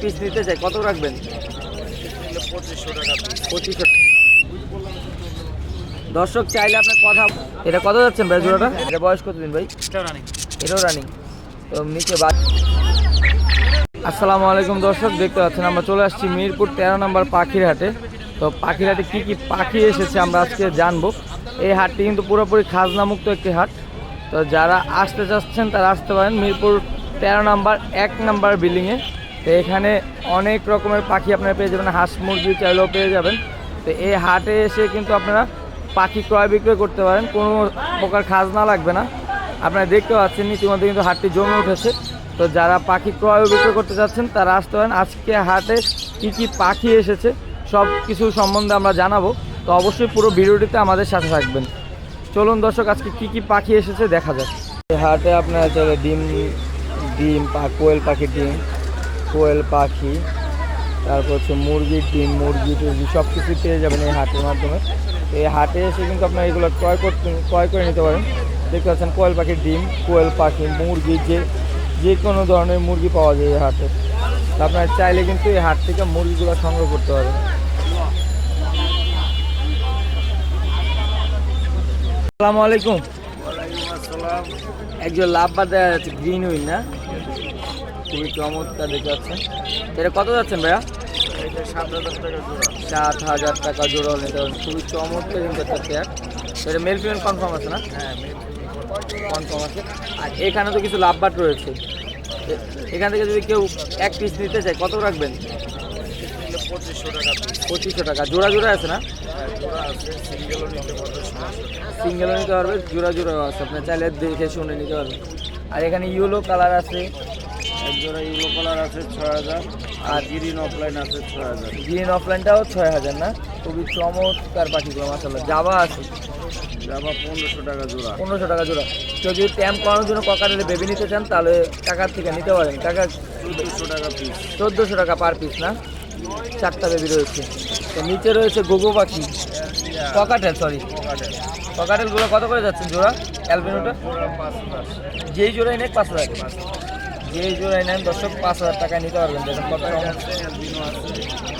Piece নিতে চাই কত রাখবেন? পঁচিশশো টাকা। পঁচিশশো দর্শক চাইলে আপনার কথা এটা কত যাচ্ছেন ভাই জোড়াটা? এটা বয়স কতদিন ভাই? রানিং এটাও রানিং তো নিচে বা আসসালামু আলাইকুম দর্শক দেখতে পাচ্ছেন আমরা চলে আসছি মিরপুর তেরো নম্বর পাখির হাটে তো পাখির হাটে কী কী পাখি এসেছে আমরা আজকে জানব। এই হাটটি কিন্তু পুরোপুরি খাজনামুক্ত একটি হাট। তো যারা আসতে চাচ্ছেন তারা আসতে পারেন মিরপুর তেরো নম্বর এক নম্বর বিল্ডিংয়ে। তো এখানে অনেক রকমের পাখি আপনারা পেয়ে যাবেন, হাঁস মুরগি চাইলেও পেয়ে যাবেন। তো এই হাটে এসে কিন্তু আপনারা পাখি ক্রয় বিক্রয় করতে পারেন, কোনো প্রকার খাজনা লাগবে না। আপনারা দেখতে পাচ্ছেন, ইতিমধ্যে কিন্তু হাটটি জমে উঠেছে। তো যারা পাখি ক্রয় বিক্রয় করতে চাচ্ছেন তারা আসতে পারেন। আজকে হাটে কি কি পাখি এসেছে, সব কিছু সম্বন্ধে আমরা জানাব। তো অবশ্যই পুরো ভিডিওটিতে আমাদের সাথে থাকবেন। চলুন দর্শক, আজকে কি কি পাখি এসেছে দেখা যাক। হাটে আপনারা ডিম ডিম কোয়েল পাখির ডিম কোয়েল পাখি তারপর হচ্ছে মুরগির ডিম মুরগি টুরগি সব কিছু পেয়ে যাবেন এই হাটের মাধ্যমে। এই হাটে এসে কিন্তু আপনারা এগুলো ক্রয় করতে ক্রয় করে নিতে পারেন। দেখতে পাচ্ছেন কোয়েল পাখির ডিম কোয়েল পাখি মুরগি যে যে কোনো ধরনের মুরগি পাওয়া যায় এই হাটে। আপনারা চাইলে কিন্তু এই হাট থেকে মুরগিগুলো সংগ্রহ করতে পারেন আসসালামু আলাইকুম। একজন লাভ দেখা যাচ্ছে গ্রিন উইন না? খুবই চমৎকার দেখতে পাচ্ছেন তো এটা কত যাচ্ছেন ভাইয়া? সাত হাজার টাকা জোড়া। সাত হাজার টাকা জোড়া নিতে পারেন খুবই চমৎকার কিন্তু একটা পেয়ার এটা মেল ফিমেল কনফার্ম আছে না? হ্যাঁ কনফার্ম আছে। আর এখানে তো কিছু লাভ বাট রয়েছে। এখান থেকে যদি কেউ এক পিস নিতে চায় কত রাখবেন? পঁচিশশো টাকা। পঁচিশশো টাকা জোড়া জোড়া আছে না? জোড়া আছে সিঙ্গেলও নিতে পারবে সিঙ্গেলও নিতে পারবে জোড়া জোড়াও আছে। আপনি চাইলে দেখে শুনে নিতে পারবেন। আর এখানে ইয়েলো কালার আছে। এক জোড়া ইউলো কালার আছে ছয় হাজার আর গ্রিন অফলাইন আছে ছয় হাজার। গ্রিন অফলাইনটাও ছয় হাজার না? খুবই চমৎকার পাখিগুলো মাসাল্লাহ জাবা আছে? পনেরোশো টাকা জোড়া। পনেরোশো টাকা জোড়া। কেউ যদি ট্যাম্প করানোর জন্য বেবি নিতে চান তাহলে টাকার থেকে নিতে পারেন। টাকা চোদ্দোশো টাকা পিস চোদ্দোশো টাকা পার পিস না? চারটা বেবি রয়েছে। তো নিচে রয়েছে গোগো পাখি। ককাটেল সরি ককাটেলগুলো কত করে যাচ্ছেন জোড়া? অ্যালবিনোটা? যেই জোড়াই নেন পাঁচ হাজার যেই জোড়াই নেন, দর্শক, পাঁচ হাজার টাকায় নিতে পারবেন, দেখুন কত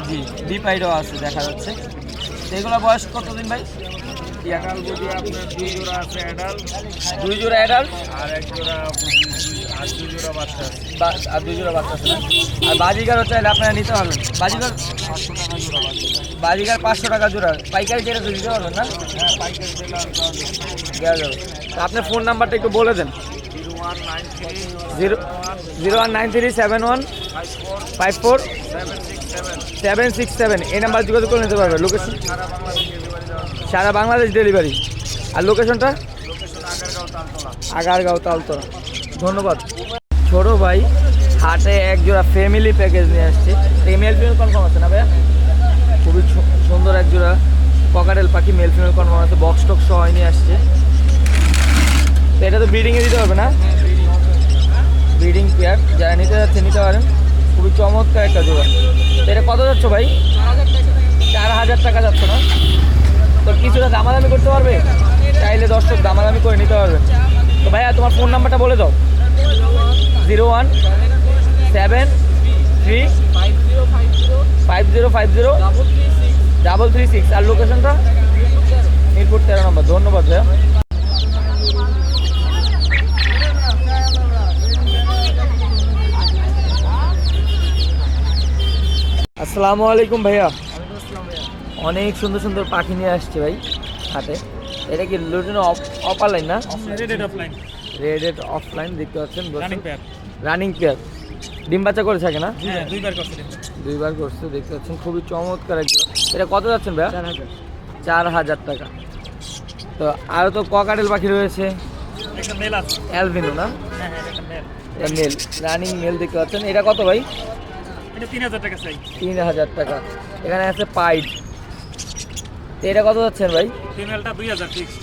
জি ডিপাইডও আছে, দেখা যাচ্ছে। এগুলো বয়স কতদিন ভাই? দুই জোড়া অ্যাডাল্ট জোড়া আর আর দুই জোড়া বাচ্চা আর বাজিগারও চাইলে আপনারা নিতে পারবেন। বাজিগার টাকা বাজিগার পাঁচশো টাকা জোড়া, পাইকারি তো দিতে পারবেন, না? দেওয়া আপনার ফোন নাম্বারটা একটু বলে দেন। Zero zero one nine three seven one five four seven six seven. এই নাম্বার যোগাযোগ করে নিতে পারবে। লোকেশন সারা বাংলাদেশ ডেলিভারি আর লোকেশনটা আগারগাঁও তালতলা। ধন্যবাদ। ছোট ভাই, হাটে এক জোড়া ফ্যামিলি প্যাকেজ নিয়ে আসছে। মেল ফিমেল কনফার্ম আছে না ভাইয়া? খুবই সুন্দর এক জোড়া পাখি মেল ফিমেল কনফার্ম আছে। বক্স টক সহ নিয়ে আসছে। এটা তো ব্রিডিংয়ে দিতে হবে না? ব্রিডিং পেয়ার, যারা নিতে যাচ্ছে নিতে পারেন। খুবই চমৎকার একটা জোড়া এটা কত যাচ্ছ ভাই? চার হাজার টাকা যাচ্ছে না? তো কিছুটা দামাদামি করতে পারবে? চাইলে দর্শক দামাদামি করে নিতে পারবে। তো ভাইয়া, তোমার ফোন নাম্বারটা বলে দাও। Zero one seven three five zero five zero double three six. আর লোকেশনটা মিরপুর তেরো নম্বর। ধন্যবাদ ভাইয়া। আসসালামু আলাইকুম ভাইয়া। অনেক সুন্দর সুন্দর পাখি নিয়ে আসছে ভাই হাতে এটা কি লুটিন অফ লাইন না? রেড এড অফলাইন দেখতে পাচ্ছেন রানিং পেয়ার ডিম বাচ্চা করে থাকে না? হ্যাঁ দুইবার করছে দেখতে পাচ্ছেন খুবই চমৎকার একজন। এটা কত যাচ্ছেন ভাইয়া? চার হাজার। টাকা। তো আরও তো ককাটেল পাখি রয়েছে? অ্যালভিনো না? হ্যাঁ হ্যাঁ মেল রানিং মেল দেখতে পাচ্ছেন। এটা কত ভাই? এটা তিন হাজার টাকা চাই। তিন হাজার টাকা। এখানে আছে পাইড তো এটা কত যাচ্ছেন ভাই? ফিমেলটা দুই হাজার ফিক্স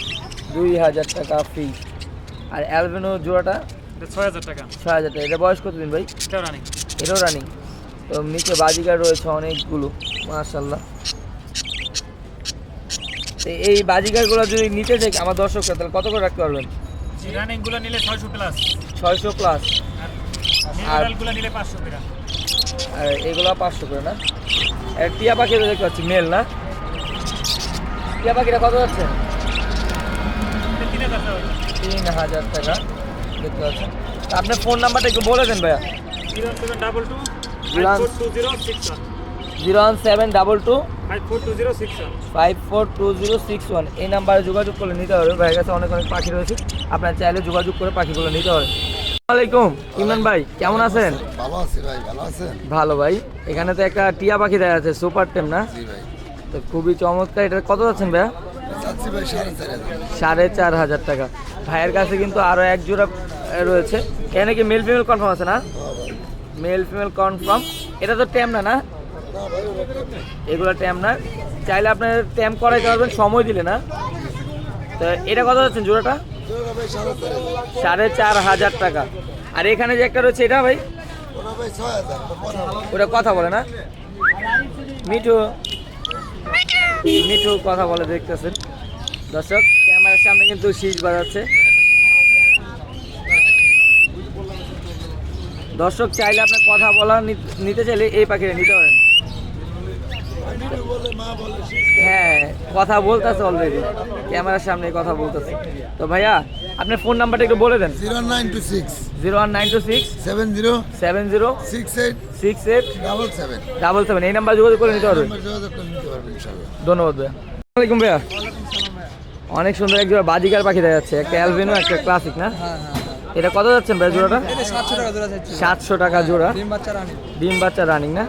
দুই হাজার টাকা ফি আর জোড়াটা? ছয় হাজার টাকা। ছয় হাজার টাকা। এটা বয়স কতদিন ভাই? এটাও রানিং এটাও রানিং তো নিচে বাজিকার রয়েছে অনেকগুলো এই বাজিকারগুলো যদি নিতে চাই আমার দর্শকরা তাহলে কত করে রাখতে পারবেন? রানিংগুলো নিলে ছয়শো প্লাস ছয়শো প্লাস আর নিলে পাঁচশো আর এগুলো পাঁচশো করে, না? আর টিয়া পাখি দেখতে পাচ্ছি, মেল, না? টিয়া পাখিটা কত যাচ্ছে? তিন হাজার টাকা, দেখতে পাচ্ছেন। আপনার ফোন নাম্বারটা একটু বলে দেন ভাইয়া। Zero one. Seven double two five four two zero six one. এই নাম্বারে যোগাযোগ করলে নিতে হবে। ভাইয়ের কাছে অনেক অনেক পাখি রয়েছে। আপনার চাইলে যোগাযোগ করে পাখিগুলো নিতে হবে। আসসালামাইকুম ইমরান ভাই কেমন আছেন? ভালো আছি ভাই ভালো আছেন? ভালো ভাই। এখানে তো একটা টিয়া পাখি দেখা যাচ্ছে সুপার টেম না? জি ভাই। তো খুবই চমৎকার। এটা কত যাচ্ছেন ভাই সাড়ে চার হাজার। টাকা। ভাইয়ের কাছে কিন্তু আরও এক জোড়া রয়েছে। এখানে কি মেল ফিমেল কনফার্ম আছে না? মেল ফিমেল কনফার্ম এটা তো টেম না না? এগুলো ট্যাম না। চাইলে আপনার ট্যাম করাইতে পারবেন সময় দিলে না? তো এটা কত যাচ্ছেন জোড়াটা? সাড়ে চার হাজার টাকা। আর এখানে যে একটা রয়েছে, এটা ভাই? ওটা কথা বলো। না? মিঠু। মিঠু কথা বলে, দেখতেছেন। দর্শক, ক্যামেরার সামনে কিন্তু শীষ বাজাচ্ছে। দর্শক, চাইলে আপনার কথা বলা নিতে চাইলে এই পাখিটা নিতে পারেন। হ্যাঁ কথা বলতেছে অলরেডি ক্যামেরার সামনে কথা বলতেছে। তো ভাইয়া আপনার ফোন নাম্বারটা একটু বলে দেন। Zero nine two six. Zero one nine two six. Seven zero. Seven zero. Six eight. Six eight. Double seven. Double seven. এই নাম্বার যোগাযোগ করে নিতে পারবেন। ধন্যবাদ ভাইয়া। আসসালামাইকুম ভাইয়া। অনেক সুন্দর এক জোড়া বাজিকার পাখি দেখা যাচ্ছে। একটা অ্যালবিনো একটা ক্লাসিক না? এটা কত যাচ্ছেন ভাই জোড়াটা? সাতশো টাকা জোড়া সাতশো টাকা জোড়া। ডিম বাচ্চা রানি। ডিম বাচ্চা রানিং না?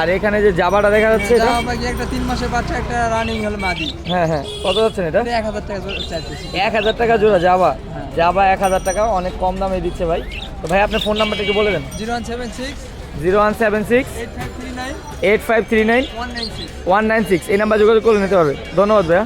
আর এখানে যে জাবাটা দেখা যাচ্ছে এটা? একটা তিন মাসের বাচ্চা একটা রানিং হল মাদি। হ্যাঁ হ্যাঁ। কত যাচ্ছে এটা? এটা এক হাজার টাকা জোড়া চাইতেছি। এক হাজার টাকা জোড়া জাবা। জাবা এক হাজার টাকা অনেক কম দামে দিচ্ছে ভাই। তো ভাই আপনার ফোন নাম্বারটা একটু বলে দেন। Zero one seven six. Zero one seven six. Eight five three nine. One nine six. এই নাম্বার যোগাযোগ করে নিতে পারবে ধন্যবাদ ভাইয়া।